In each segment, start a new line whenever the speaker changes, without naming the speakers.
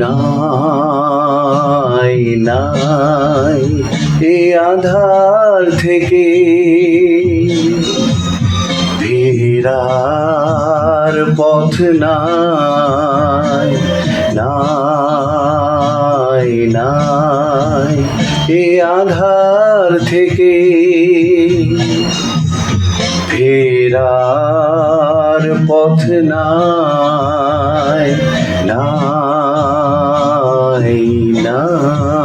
নাই নাই, এ আধার থেকে ফেরার পথ নাই নাই নাই, এ আধার থেকে ফেরার পথ নাই নাই নাই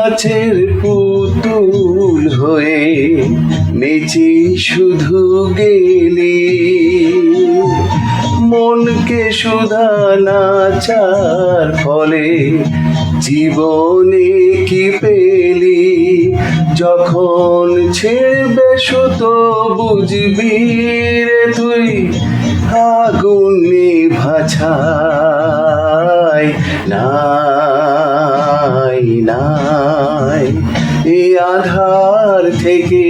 নাচের পুতুল হয়ে নেচে শুধু গেলি। মনকে সুধা নাচার ফলে জীবনে কি পেলি? যখন ছেড়বে সুতো বুঝবি রে তুই, আগুনে ভাছাই নাই নাই। আধার থেকে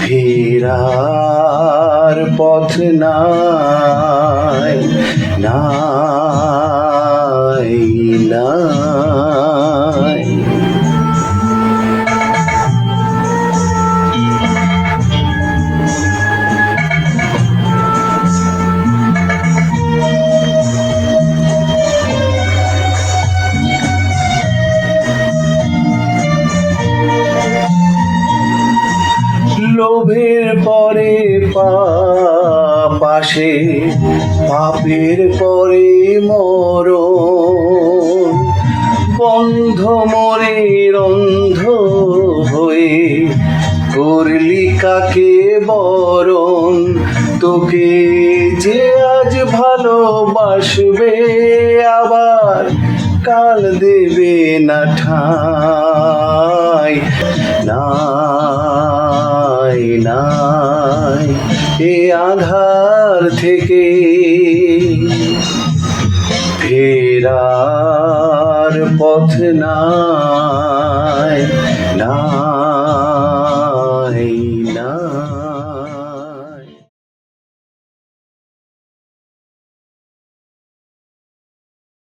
ফেরার পথ নাই নাই। আসে পাপের পরে মরণ। বন্ধ মরে অন্ধ হয়ে করলি কাকে বরণ? তোকে যে আজ ভালোবাসবে, আবার কাল দেবে না ঠাই এ আধার থেকে ফেরার পথ নাই